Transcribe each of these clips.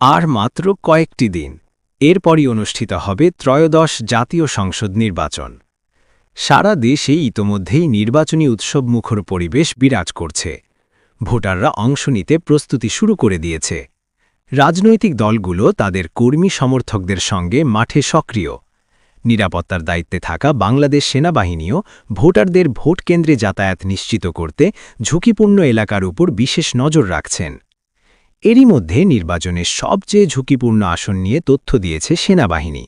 আর মাত্র কয়েকটি দিন। এরপরই অনুষ্ঠিত হবে ত্রয়োদশ জাতীয় সংসদ নির্বাচন। সারা দেশে ইতোমধ্যেই নির্বাচনী উৎসব মুখর পরিবেশ বিরাজ করছে। ভোটাররা অংশ নিতে প্রস্তুতি শুরু করে দিয়েছে। রাজনৈতিক দলগুলো তাদের কর্মী সমর্থকদের সঙ্গে মাঠে সক্রিয়। নিরাপত্তার দায়িত্বে থাকা বাংলাদেশ সেনাবাহিনীও ভোটারদের ভোট কেন্দ্রে যাতায়াত নিশ্চিত করতে ঝুঁকিপূর্ণ এলাকার উপর বিশেষ নজর রাখছেন। এরই মধ্যে নির্বাচনের সবচেয়ে ঝুঁকিপূর্ণ আসন নিয়ে তথ্য দিয়েছে সেনাবাহিনী।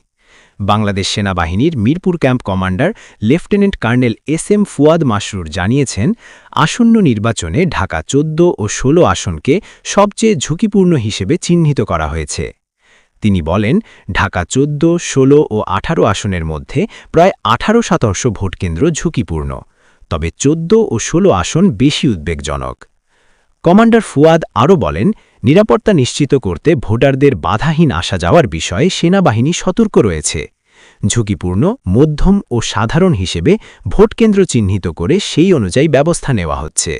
বাংলাদেশ সেনাবাহিনীর Mirpur camp commander lieutenant colonel S M Fuad Masrur জানিয়েছেন, আসন্ন নির্বাচনে ঢাকা চোদ্দ ও ১৬ আসনকে সবচেয়ে ঝুঁকিপূর্ণ হিসেবে চিহ্নিত করা হয়েছে। তিনি বলেন, ঢাকা চোদ্দ ১৬ ও ১৮ আসনের মধ্যে প্রায় আঠারো শতাংশ ভোটকেন্দ্র ঝুঁকিপূর্ণ। তবে চোদ্দ ও ১৬ আসন বেশি উদ্বেগজনক। কমান্ডার ফুয়াদ আরও বলেন, নিরাপত্তা নিশ্চিত করতে ভোটারদের বাধাহীন আসা যাওয়ার বিষয়ে সেনাবাহিনী সতর্ক রয়েছে। ঝুঁকিপূর্ণ, মধ্যম ও সাধারণ হিসেবে ভোটকেন্দ্র চিহ্নিত করে সেই অনুযায়ী ব্যবস্থা নেওয়া হচ্ছে।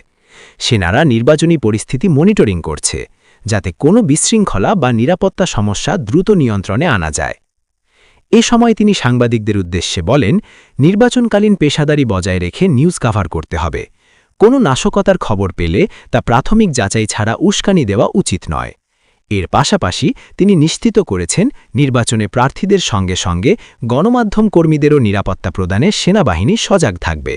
সেনারা নির্বাচনী পরিস্থিতি মনিটরিং করছে, যাতে কোনো বিশৃঙ্খলা বা নিরাপত্তা সমস্যা দ্রুত নিয়ন্ত্রণে আনা যায়। এ সময় তিনি সাংবাদিকদের উদ্দেশ্যে বলেন, নির্বাচনকালীন পেশাদারি বজায় রেখে নিউজ কাভার করতে হবে। কোনো নাশকতার খবর পেলে তা প্রাথমিক যাচাই ছাড়া উস্কানি দেওয়া উচিত নয়। এর পাশাপাশি তিনি নিশ্চিত করেছেন নির্বাচনে প্রার্থীদের সঙ্গে সঙ্গে গণমাধ্যম কর্মীদেরও নিরাপত্তা প্রদানে সেনাবাহিনী সজাগ থাকবে।